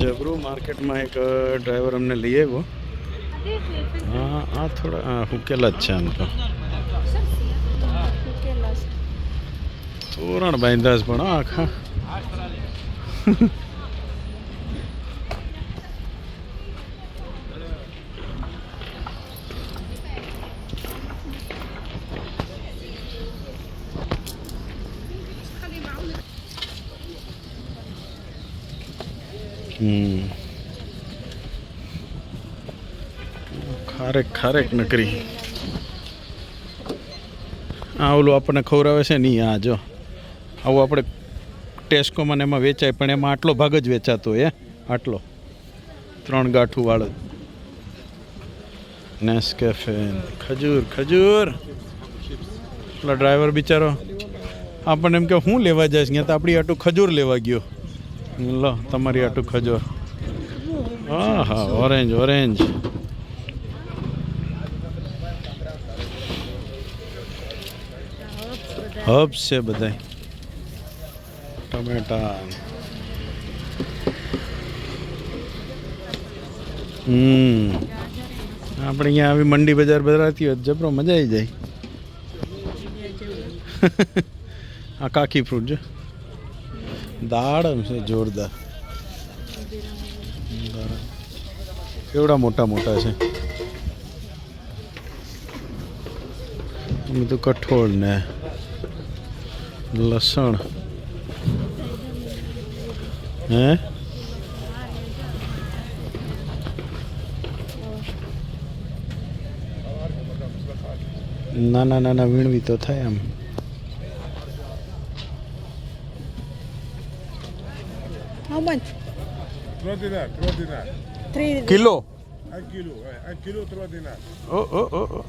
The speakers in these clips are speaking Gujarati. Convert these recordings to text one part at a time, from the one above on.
જબરુ માર્કેટમાં એક ડ્રાઈવર અમને લઈ આવ્યો. હા, આ થોડા હા હુકેલા જ છે આમ તો. તોરણ બાંધ્યા પણ આખા. ખારેક ખારેક નકરી. આ ઓલું આપણને ખવડાવે છે નહીં આ જો. આવું આપણે ટેસ્કોમાં એમાં વેચાય, પણ એમાં આટલો ભાગ જ વેચાતો હોય આટલો. ત્રણ ગાંઠું વાળો. નેસ કેફે ખજૂર ખજૂર. પેલા ડ્રાઈવર બિચારો, આપણને એમ કે, હું લેવા જઈશ? ત્યાં તો આપણી આટું ખજૂર લેવા ગયો. લો, તમારી આટું ખજૂર. હા હા ઓરેન્જ ઓરેન્જ હર્બ્સ છે બધાય. ટમેટા. હમ. આપણે અહીંયા આવી મંડી બજાર બજારથી હોય જબરો મજા આવી જાય. આ કાકી ફ્રૂટ જો. દાડમ છે જોરદાર. કેવડા મોટા મોટા છે. બધું કઠોળ ને લસણ. હે? નાના નાના વીણવી તો થાય આમ. 3 dinar, 3 dinar. 3 kilo 1 kilo, 1 kilo 3 dinar. ઓ ઓ ઓ ઓ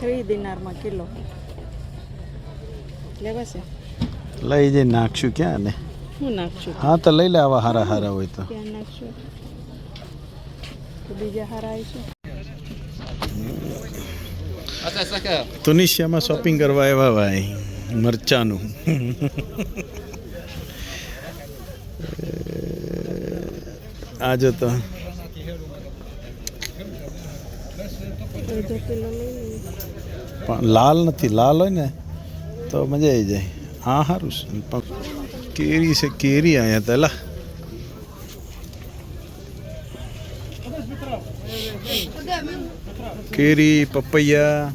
3 દિનારમાં કિલો લેવાશે લઈ જઈ નાખશું ક્યાં ને? હું નાખશું? હા તો લઈ લે આવા હારા હારા હોય તો. ક્યાં નાખશું? બીજા હારા આવશે તુનિશિયામાં શોપિંગ કરવા આવ્યા ભાઈ મરચાનું. આજે તો. પણ લાલ નથી, લાલ હોય ને, તો મજા આવી જાય. હા સારું છે. પણ કેરી છે, કેરી અહીંયા પહેલાં કેરી, પપૈયા,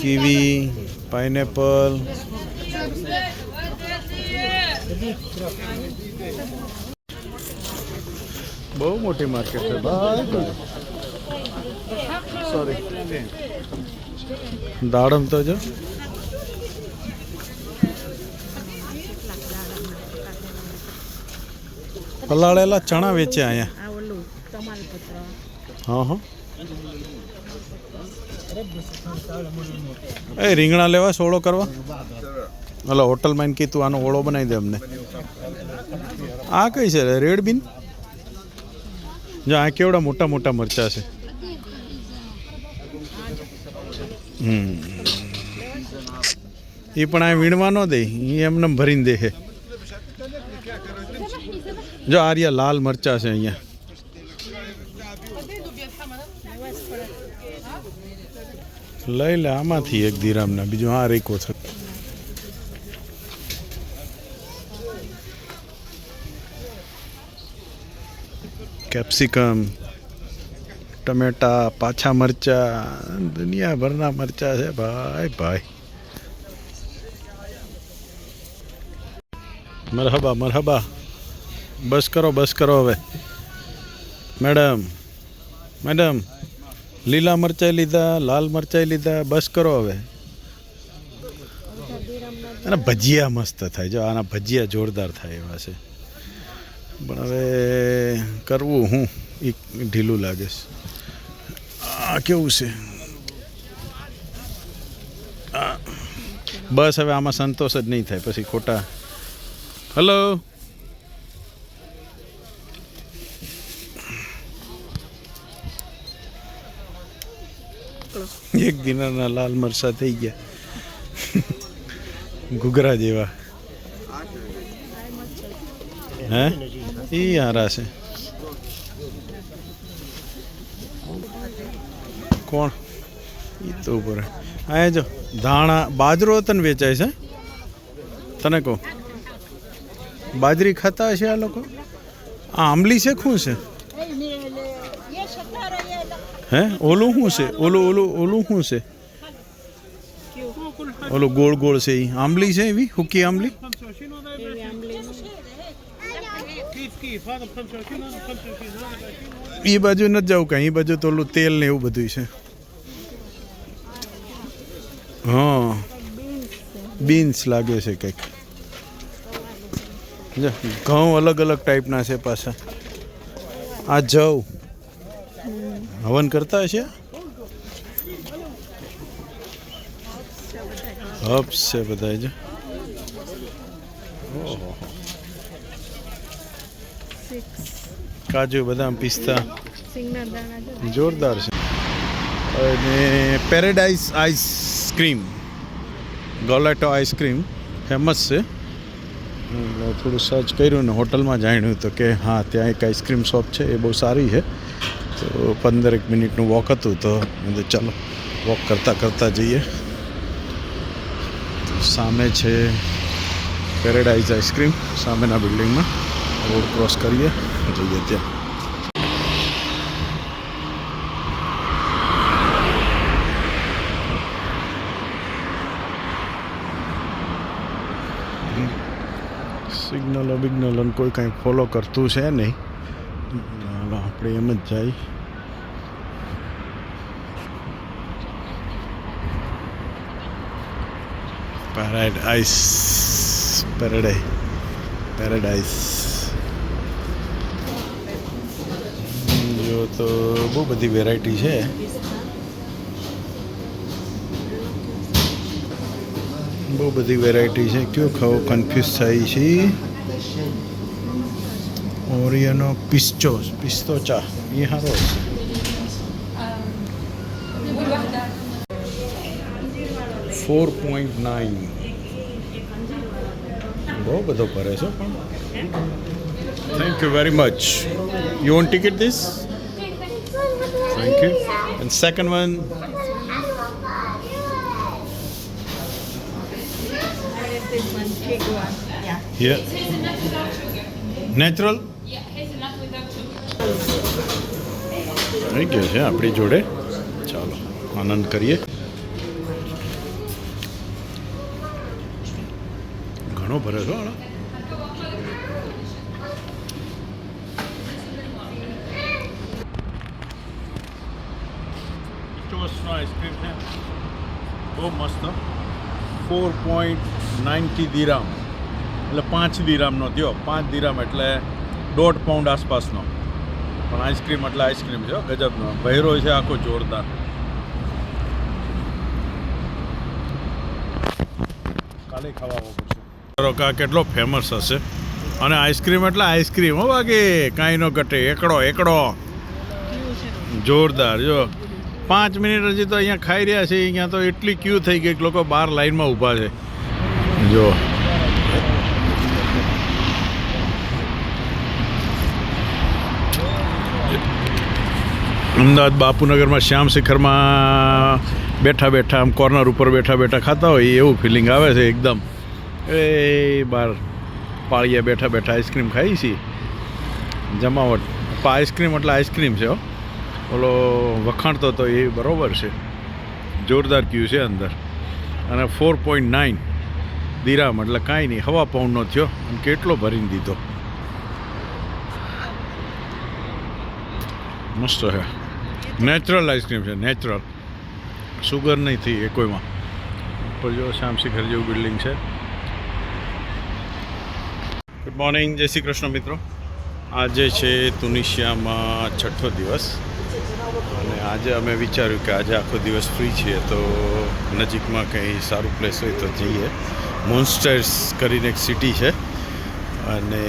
કીવી, પાઇનેપલ. બહુ મોટી માર્કેટ છે. ભાઈ સોરી દાડમ તો જો પલાળેલા ચણા વેચે અહીંયા. હા હા. એ રીંગણા લેવા સોળો કરવા? હલો હોટલમાં કીધું આનો ઓળો બનાવી દે અમને. આ કઈ છે? Red bean? જો, આ કેવડા મોટા મોટા મરચા છે. હમ. એ પણ આ વીણવા ન દે એ એમને ભરીને દેખે જો, આર્યા લાલ મરચા છે અહીંયા. લઈ લે, આમાંથી એક ધીરામના બીજું આ રેકો છે. કેપ્સિકમ, ટમેટા, પાછા મરચા, દુનિયાભરના મરચા છે ભાઈ ભાઈ. મરહબા મરહબા. બસ કરો બસ કરો હવે. મેડમ મેડમ, લીલા મરચાઈ લીધા, લાલ મરચાઈ લીધા, બસ કરો હવે. અને ભજીયા મસ્ત થાય. જો આના ભજીયા જોરદાર થાય એવા છે. પણ હવે કરવું હું, એ ઢીલું લાગે છે. આ કેવું છે? બસ હવે આમાં સંતોષ જ નહીં થાય, પછી ખોટા. હલો એક દિનારના લાલ મરસા થઈ ગયા. ઘૂઘરા જેવા. હે? એ હારા છે. કોણ? એ તો ઉપર. અહીંયા જો, ધાણા, બાજરો તને વેચાય છે? તને કહો. બાજરી ખાતા હશે આ લોકો? આ આંબલી છે શું છે? હે? ઓલું શું છે? ઓલું ઓલું ઓલું શું છે? ઓલું ગોળ ગોળ છે એ આંબલી છે એવી? હુકી આંબલી? એ બાજુ નથી જવું કાંઈ. એ બાજુ તો ઓલું તેલ ને એવું બધું છે. હા. બીન્સ લાગે છે કંઈક. ઘઉં અલગ અલગ ટાઈપના છે પાછા. આ જવ. હવન કરતા હશે? હબ્સ છે બધા જો. કાજુ, બદામ, પિસ્તા. જોરદાર છે. અને Paradise ice cream gelato ice cream famous છે. થોડું સર્ચ કર્યું ને હોટલમાં જાણ્યું તો કે હા, ત્યાં એક આઈસ્ક્રીમ શોપ છે, એ બહુ સારી છે. તો પંદરેક મિનિટનું વોક હતું તો ચાલો વોક કરતાં કરતાં જઈએ. સામે છે પેરેડાઇઝ આઈસ્ક્રીમ સામેના બિલ્ડિંગમાં રોડ ક્રોસ કરીએ. જઈએ ત્યાં સિગ્નલ બિગ્નલ કોઈ કાંઈ ફોલો કરતું છે નહીં. આપણે એમ જ જાય. પેરાડાઇસ પેરાડાઈ પેરાડાઇસ જો તો બહુ બધી વેરાયટી છે. બહુ બધી વેરાયટી છે. કયો ખાવો કન્ફ્યુઝ થાય છે? ઓરિયનો પિસ્ચો પિસ્તો ચા. એ સારો હશે. ફોર પોઈન્ટ નાઇન બહુ બધો ભરે છે પણ. Thank you very much you want ticket this thank you and second one this one. Big one yeah. Here natural થઈ ગયો છે આપણી જોડે ચાલો આનંદ કરીએ ઘણો ભરે છો આનો ચોસનો આઈસ્ક્રીમ છે બહુ મસ્ત ફોર પોઈન્ટ નાઇન્ટી દિરામ. એટલે પાંચ દિરામનો થયો. પાંચ દિરામ એટલે દોઢ પાઉન્ડ આસપાસનો. પણ આઈસ્ક્રીમ એટલે આઈસ્ક્રીમ છે ગજબનો. ભૈરો છે આખો જોરદાર. કાલે ખાવા પડશે. કા કેટલો ફેમસ હશે. અને આઈસ્ક્રીમ એટલે આઈસ્ક્રીમ હો બાકી. કાંઈ નો ઘટે. એકડો એકડો. જોરદાર જો. પાંચ મિનિટ હજી તો અહીંયા ખાઈ રહ્યા છે, અહીંયા તો એટલી ક્યુ થઈ ગઈ કે લોકો બહાર લાઈનમાં ઊભા છે. જો. અમદાવાદ બાપુનગરમાં શ્યામ શિખરમાં બેઠા બેઠા, આમ કોર્નર ઉપર બેઠા બેઠા ખાતા હોય એવું ફિલિંગ આવે છે એકદમ. એ બહાર પાળિયા બેઠા બેઠા આઈસ્ક્રીમ ખાઈ છીએ. જમાવટ. આઈસ્ક્રીમ એટલે આઈસ્ક્રીમ છે હો. ઓલો વખાણતો તો એ બરાબર છે. જોરદાર ક્યુ છે અંદર. અને ફોર પોઈન્ટ નાઇન દિરામ, એટલે કાંઈ નહીં, હવા પાઉન્ડનો થયો અને કેટલો ભરીને દીધો. મસ્ત છે. નેચરલ આઈસ્ક્રીમ છે, નેચરલ. સુગર નહીં થઈ એ કોઈમાં ઉપર જો શ્યામ શિખર જેવું બિલ્ડિંગ છે. ગુડ મોર્નિંગ જય શ્રી કૃષ્ણ મિત્રો. આજે છે તુનિશિયામાં છઠ્ઠો દિવસ. અને આજે અમે વિચાર્યું કે આજે આખો દિવસ ફ્રી છીએ, તો નજીકમાં કંઈ સારું પ્લેસ હોય તો જઈએ. મોન્સ્ટર્સ કરીને એક સિટી છે. અને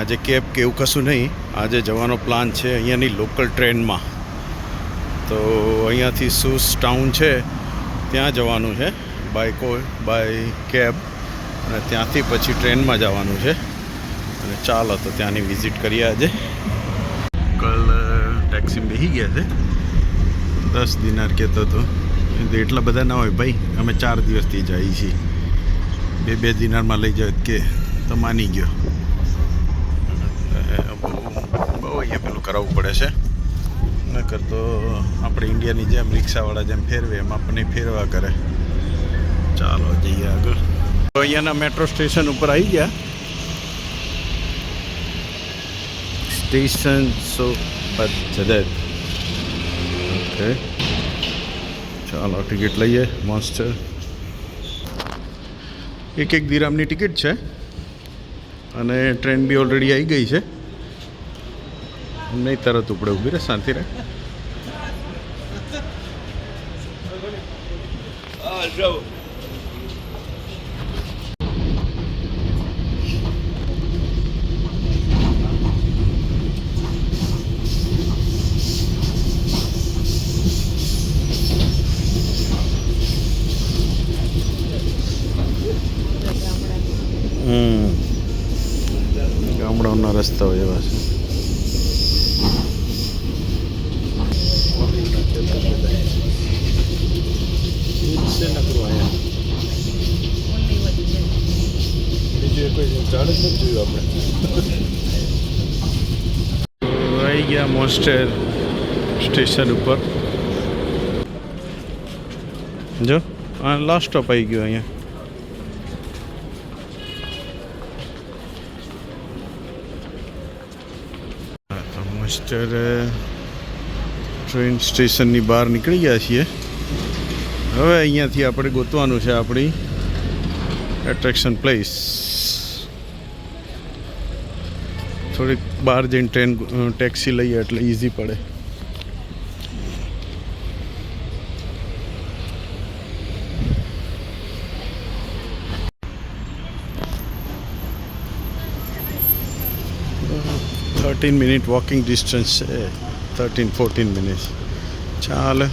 આજે કેબ કે એવું કશું નહીં, આજે જવાનો પ્લાન છે અહીંયાની લોકલ ટ્રેનમાં તો અહીંયાથી સુસ ટાઉન છે, ત્યાં જવાનું છે બાય કો બાય કેબ અને ત્યાંથી પછી ટ્રેનમાં જવાનું છે. અને ચાલો તો ત્યાંની વિઝિટ કરીએ આજે. ટેક્સી બેસી ગયા છે દસ દિનાર કહેતો હતો એટલા બધા ના હોય ભાઈ. અમે ચાર દિવસથી જઈએ છીએ. બે બે દિનારમાં લઈ જાય કે તો માની ગયો. બહુ અહીંયા પેલું કરાવવું પડે છે. નકર તો આપણે ઇન્ડિયાની જેમ રિક્ષાવાળા જેમ ફેરવે, એમ આપણને ફેરવા કરે. ચાલો, જઈએ આગળ. તો અહીંયાના મેટ્રો સ્ટેશન ઉપર આવી ગયા. સ્ટેશન સો જદેદ ઓકે ચાલો ટિકિટ લઈએ. મસ્ત એક એક દિરામની ટિકિટ છે. અને ટ્રેન બી ઓલરેડી આવી ગઈ છે. નહીં, તરત ઉપડે ઊભી રહે, શાંતિ રહે. હમ આવી ગયા મોન્સ્ટર સ્ટેશન ઉપર. જો લાસ્ટ સ્ટોપ આવી ગયો અહીંયા. મોસ્ટેર ટ્રેન સ્ટેશનની બહાર નીકળી ગયા છીએ. હવે અહીંયાથી આપણે ગોતવાનું છે આપણી એટ્રેક્શન પ્લેસ થોડીક બહાર જઈને ટ્રેન ટેક્સી લઈએ એટલે ઇઝી પડે. થર્ટીન મિનિટ વોકિંગ ડિસ્ટન્સ છે. થર્ટીન ફોર્ટીન મિનિટ ચાલે.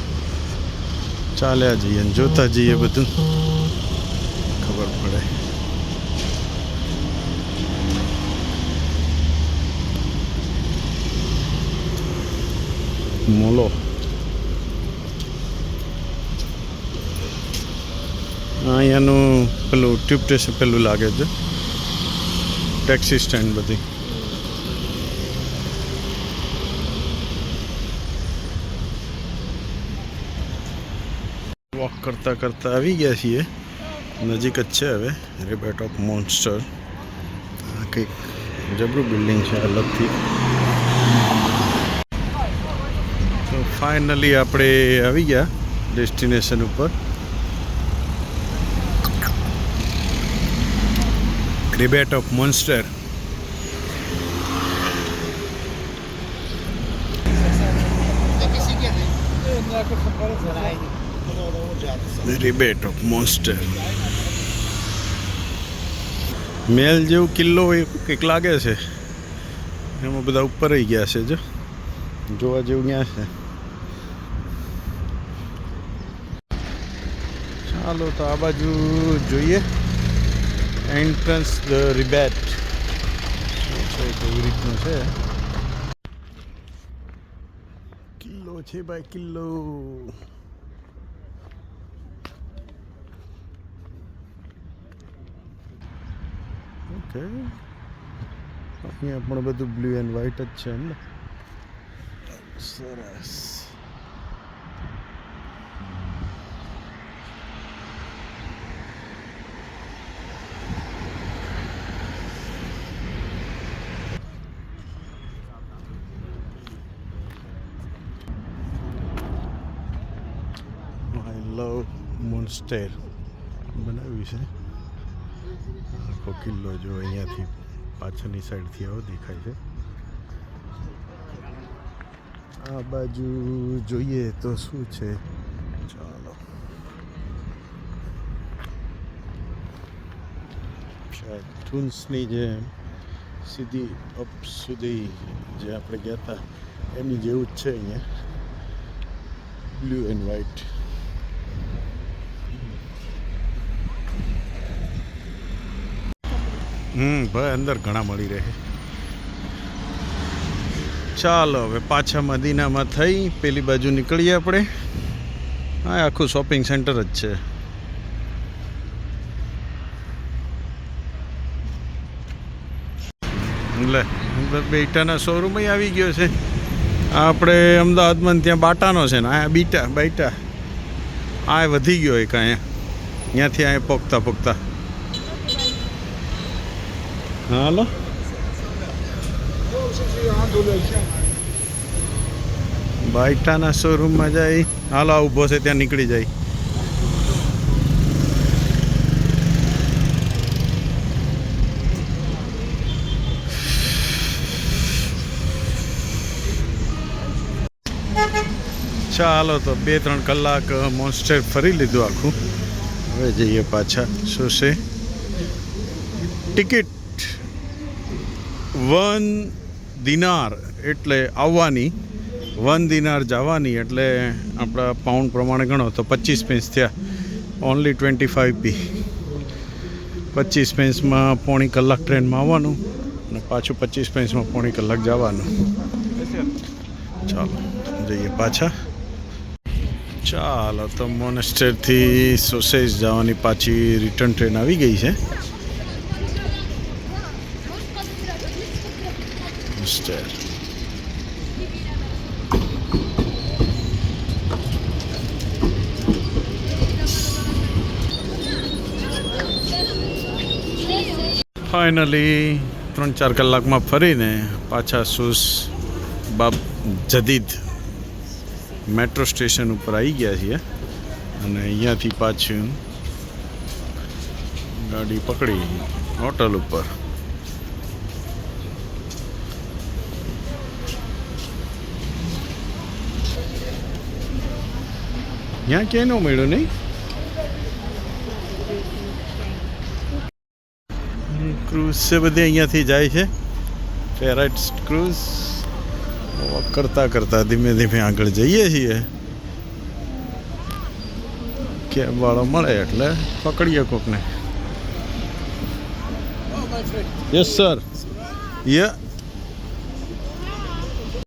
ચાલ્યા જઈએ જોતા જઈએ બધું ખબર પડે મોલો અહીંયાનું પેલું ટ્યુબ સ્ટેશન પેલું લાગે છે. ટેક્સી સ્ટેન્ડ બધી. વોક કરતાં કરતાં આવી ગયા છીએ. નજીક જ છે હવે. રિબેટ ઓફ મોન્સ્ટર આ કંઈક જબરું બિલ્ડિંગ છે, અલગથી તો ફાઇનલી આપણે આવી ગયા ડેસ્ટિનેશન ઉપર. Debate of monster rebate of monster mail જેવું કિલ્લો હોય કંઈક લાગે છે. એમાં બધા ઉપર રહી ગયા છે જો. જોવા જેવું ક્યાં છે. ચાલો તો આ બાજુ જોઈએ. એન્ટ્રન્સ ધ રિબેટ કેવી રીતનું છે. કિલ્લો છે ભાઈ, કિલ્લો. ઓકે. અહીંયા પણ બધું બ્લુ એન્ડ વ્હાઈટ જ છે એમ ને. સરસ આઈ લવ મોન્સ્ટેર બનાવ્યું છે. આખો કિલ્લો જો અહીંયાથી પાછળની સાઈડથી આવો દેખાય છે. આ બાજુ જોઈએ તો શું છે? ચાલો. શાયદ ટૂન્સની જે સીધી અપ સુધી જે આપણે ગયા હતા એની જેવું જ છે અહીંયા. બ્લુ એન્ડ વ્હાઈટ હમ ભાઈ અંદર ઘણા મળી રહે. ચાલો, હવે પાછા મદીનામાં થઈ, પેલી બાજુ નીકળીએ આપણે. હા આખું શોપિંગ સેન્ટર જ છે. અંદર બેટાના શોરૂમ આવી ગયો છે. આપણે અમદાવાદમાં ત્યાં બાટાનો છે ને, આ બીટા, બાઈટા. આ વધી ગયો એક અહીંયા. ત્યાંથી અહીંયા પોખતા પોગતા હાલો બાઈટાના શોરૂમમાં જાય. હાલો ઊભો છે, ત્યાં નીકળી જાય. ચાલો તો બે, ત્રણ કલાક મોન્સ્ટર ફરી લીધું આખું. હવે જઈએ પાછા, શું છે? ટિકિટ વન દિનાર એટલે આવવાની, વન દિનાર જવાની એટલે આપણા પાઉન્ડ પ્રમાણે ગણો તો પચીસ પેન્સ થયા. Only twenty five P. પચીસ પેન્સમાં પોણી કલાક ટ્રેનમાં આવવાનું અને પાછું પચીસ પેન્સમાં પોણી કલાક જવાનું. ચાલો, જઈએ પાછા. ચાલો, તો મોનેસ્ટરથી સોસેજ જવાની પાછી રિટર્ન ટ્રેન આવી ગઈ છે. મોનેસ્ટર ફાઇનલી ત્રણ ચાર કલાકમાં ફરીને પાછા સુસ બાબ જદીદ મેટ્રો સ્ટેશન ઉપર આવી ગયા છીએ અને અહીંયાથી પાછું ગાડી પકડી હોટલ ઉપર. ત્યાં ક્યાંય ન મેળો નહીં? ક્રૂઝ છે બધી અહીંયાથી જાય છે. ફેરાઇટ ક્રૂઝ વોક કરતા કરતા ધીમે ધીમે આગળ જઈએ છીએ. કેબ વાળો મળે એટલે પકડીએ કોકને. યસ સર યા